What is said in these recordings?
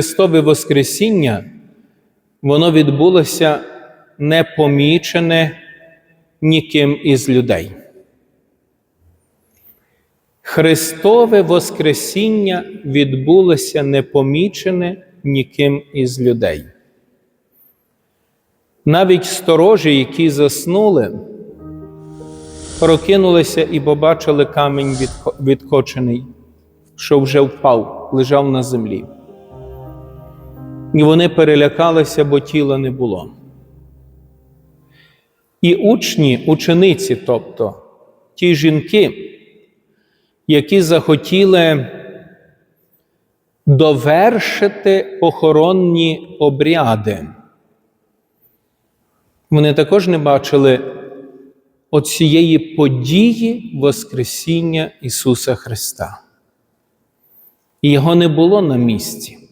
Христове Воскресіння, воно відбулося непомічене ніким із людей. Христове Воскресіння відбулося непомічене ніким із людей. Навіть сторожі, які заснули, прокинулися і побачили камінь відко- відкочений, що вже впав, лежав на землі. І вони перелякалися, бо тіла не було. І учні, учениці, тобто ті жінки, які захотіли довершити похоронні обряди, вони також не бачили оцієї події Воскресіння Ісуса Христа. Його не було на місці.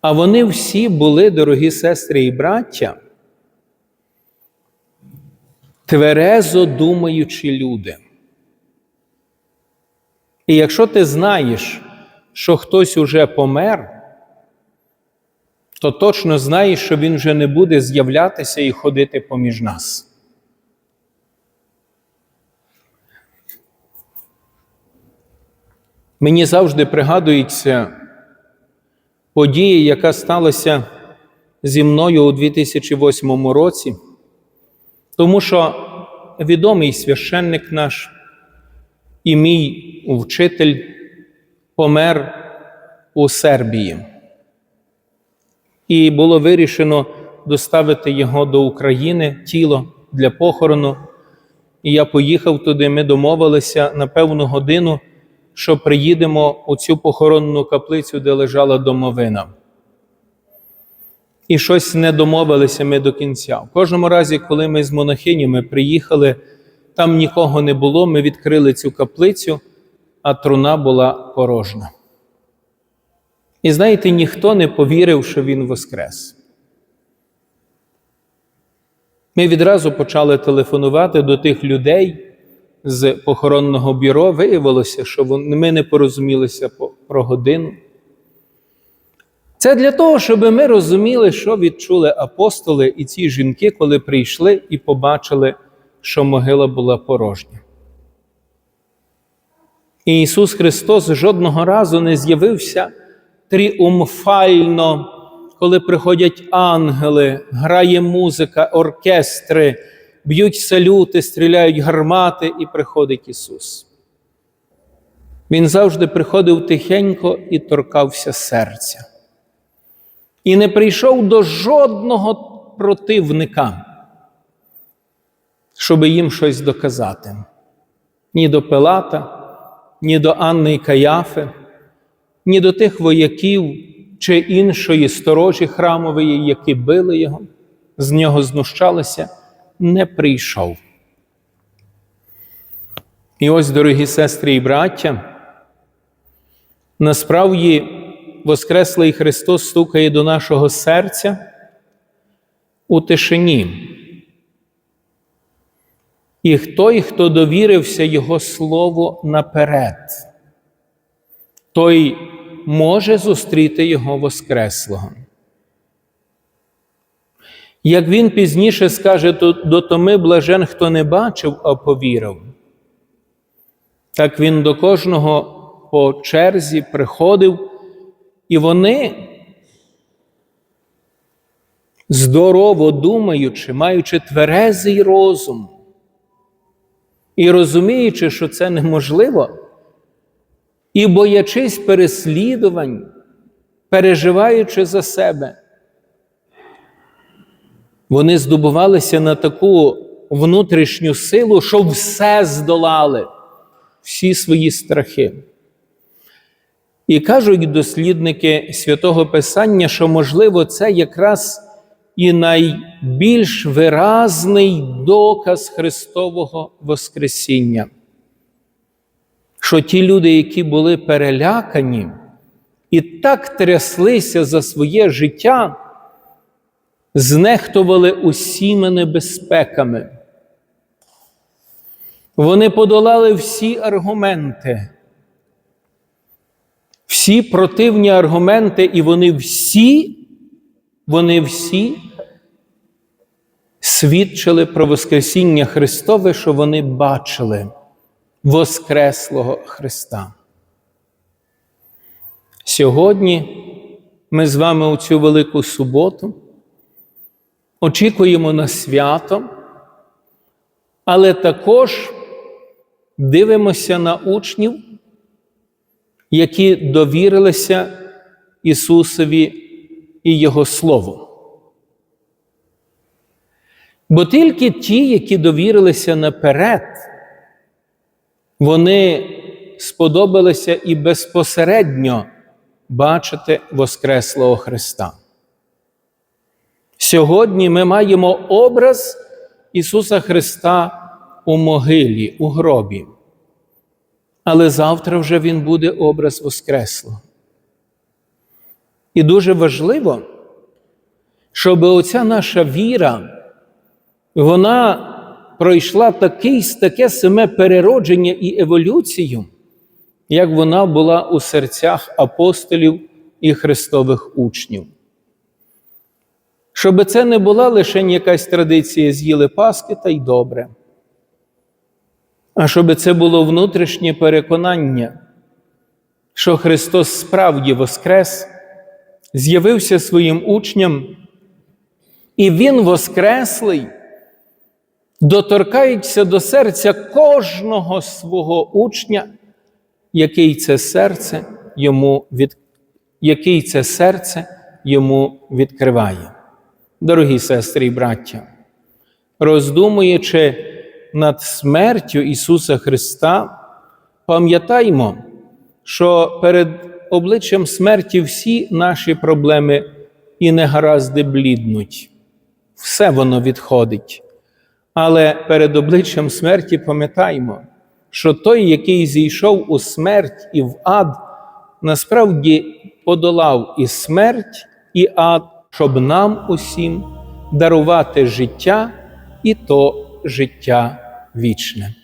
А вони всі були, дорогі сестри і браття, тверезо думаючі люди. І якщо ти знаєш, що хтось уже помер, то точно знаєш, що він вже не буде з'являтися і ходити поміж нас. Мені завжди пригадується подія, яка сталася зі мною у 2008 році, тому що відомий священник наш і мій вчитель помер у Сербії. І було вирішено доставити його до України тіло для похорону. І я поїхав туди, ми домовилися на певну годину, що приїдемо у цю похоронну каплицю, де лежала домовина. І щось не домовилися ми до кінця. В кожному разі, коли ми з монахинями приїхали, там нікого не було, ми відкрили цю каплицю, а труна була порожня. І знаєте, ніхто не повірив, що він воскрес. Ми відразу почали телефонувати до тих людей з похоронного бюро. Виявилося, що ми не порозумілися про годину. Це для того, щоб ми розуміли, що відчули апостоли і ці жінки, коли прийшли і побачили, що могила була порожня. І Ісус Христос жодного разу не з'явився тріумфально, коли приходять ангели, грає музика, оркестри, б'ють салюти, стріляють гармати, і приходить Ісус. Він завжди приходив тихенько і торкався серця. І не прийшов до жодного противника, щоб їм щось доказати. Ні до Пилата, ні до Анни і Каяфи, ні до тих вояків чи іншої сторожі храмової, які били його, з нього знущалися, не прийшов. І ось, дорогі сестри і браття, насправді Воскреслий Христос стукає до нашого серця у тишині. І той, хто довірився Його Слову наперед, той може зустріти Його Воскреслого. Як він пізніше скаже, «То- до Томи блажен, хто не бачив, а повірив, так він до кожного по черзі приходив, і вони, здорово думаючи, маючи тверезий розум, і розуміючи, що це неможливо, і боячись переслідувань, переживаючи за себе, вони здобувалися на таку внутрішню силу, що все здолали, всі свої страхи. І кажуть дослідники святого Писання, що, можливо, це якраз і найбільш виразний доказ Христового Воскресіння. Що ті люди, які були перелякані і так тряслися за своє життя, знехтували усіма небезпеками. Вони подолали всі аргументи, всі противні аргументи, і вони всі, вони всі свідчили про Воскресіння Христове, що вони бачили Воскреслого Христа. Сьогодні ми з вами у цю велику суботу очікуємо на свято, але також дивимося на учнів, які довірилися Ісусові і Його Слову. Бо тільки ті, які довірилися наперед, вони сподобалися і безпосередньо бачити Воскреслого Христа. Сьогодні ми маємо образ Ісуса Христа у могилі, у гробі. Але завтра вже Він буде образ Воскреслого. І дуже важливо, щоб оця наша віра, вона пройшла такий, таке саме переродження і еволюцію, як вона була у серцях апостолів і Христових учнів. Щоб це не була лише якась традиція з'їли Паски та й добре, а щоб це було внутрішнє переконання, що Христос справді воскрес, з'явився своїм учням, і Він Воскреслий доторкається до серця кожного свого учня, який це серце йому від... який це серце йому відкриває. Дорогі сестри і браття, роздумуючи над смертю Ісуса Христа, пам'ятаймо, що перед обличчям смерті всі наші проблеми і негаразди бліднуть. Все воно відходить. Але перед обличчям смерті пам'ятаймо, що той, який зійшов у смерть і в ад, насправді подолав і смерть, і ад, щоб нам усім дарувати життя і то життя вічне.